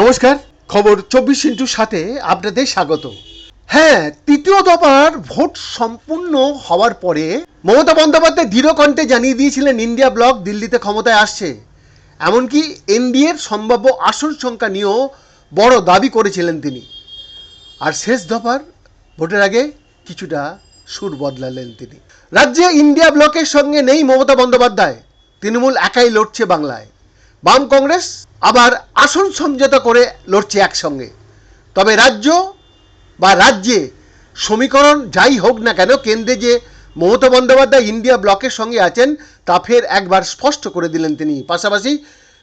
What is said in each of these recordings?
নমস্কার, খবর চব্বিশ ইন্টুর সাথে আপনাদের স্বাগত। হ্যাঁ তৃতীয় দফার ভোট সম্পূর্ণ হওয়ার পরে মমতা বন্দ্যোপাধ্যায় দৃঢ় কণ্ঠে জানিয়ে দিয়েছিলেন, ইন্ডিয়া ব্লক দিল্লিতে ক্ষমতায় আসছে। এমনকি এনডিএর সম্ভাব্য আসন সংখ্যা নিয়েও বড় দাবি করেছিলেন তিনি। আর শেষ দফার ভোটের আগে কিছুটা সুর বদলালেন তিনি। রাজ্যে ইন্ডিয়া ব্লকের সঙ্গে নেই মমতা বন্দ্যোপাধ্যায়। তৃণমূল একাই লড়ছে বাংলায়। বাম কংগ্রেস আবার আসন সমঝোতা করে লড়ছে একসঙ্গে। তবে রাজ্য বা রাজ্যে সমীকরণ যাই হোক না কেন, কেন্দ্রে যে মমতা বন্দ্যোপাধ্যায় ইন্ডিয়া ব্লকের সঙ্গে আছেন, তা ফের একবার স্পষ্ট করে দিলেন তিনি। পাশাপাশি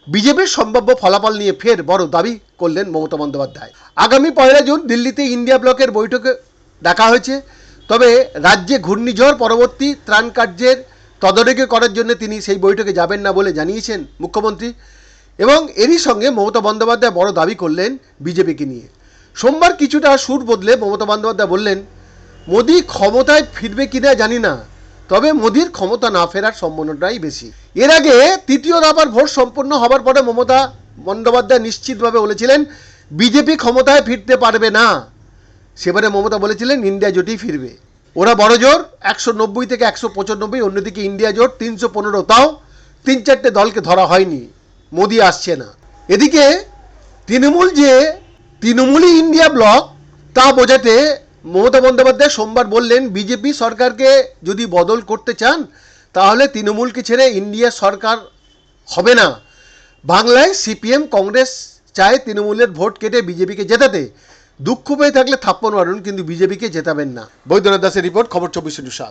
বিজেপির সম্ভাব্য ফলাফল নিয়ে ফের বড় দাবি করলেন মমতা বন্দ্যোপাধ্যায়। আগামী পয়লা জুন দিল্লিতে ইন্ডিয়া ব্লকের বৈঠকে ডাকা হয়েছে। তবে রাজ্যে ঘূর্ণিঝড় পরবর্তী ত্রাণ কার্যের তদারকি করার জন্য তিনি সেই বৈঠকে যাবেন না বলে জানিয়েছেন মুখ্যমন্ত্রী এবং এরই সঙ্গে মমতা বন্দ্যোপাধ্যায় বড় দাবি করলেন বিজেপিকে নিয়ে। সোমবার কিছুটা সুর বদলে মমতা বন্দ্যোপাধ্যায় বললেন, মোদি ক্ষমতায় ফিরবে কিনা জানি না, তবে মোদির ক্ষমতা না ফেরার সম্ভাবনাটাই বেশি। এর আগে তৃতীয় দফার ভোট সম্পন্ন হবার পরে মমতা বন্দ্যোপাধ্যায় নিশ্চিতভাবে বলেছিলেন, বিজেপি ক্ষমতায় ফিরতে পারবে না। সেবারে মমতা বলেছিলেন, ইন্ডিয়া জোটই ফিরবে। ওরা বড় জোর, একশো নব্বই থেকে একশো পঁচানব্বই, অন্যদিকে ইন্ডিয়া জোট তিনশো পনেরো তাও তিন চারটে দলকে ধরা হয়নি। মোদি আসছে না। এদিকে তৃণমূল যে তৃণমূলই ইন্ডিয়া ব্লক, তা বোঝাতে মমতা বন্দ্যোপাধ্যায় সোমবার বললেন, বিজেপি সরকারকে যদি বদল করতে চান, তাহলে তৃণমূলকে ছেড়ে ইন্ডিয়া সরকার হবে না। বাংলায় সিপিএম কংগ্রেস চায় তৃণমূলের ভোট কেটে বিজেপিকে জেতাতে। দুঃখ পেয়ে থাকলে থাপ্পন মারুন, কিন্তু বিজেপিকে জেতাবেন না। বৈদ্যনাথ দাসের রিপোর্ট, খবর চব্বিশ সাত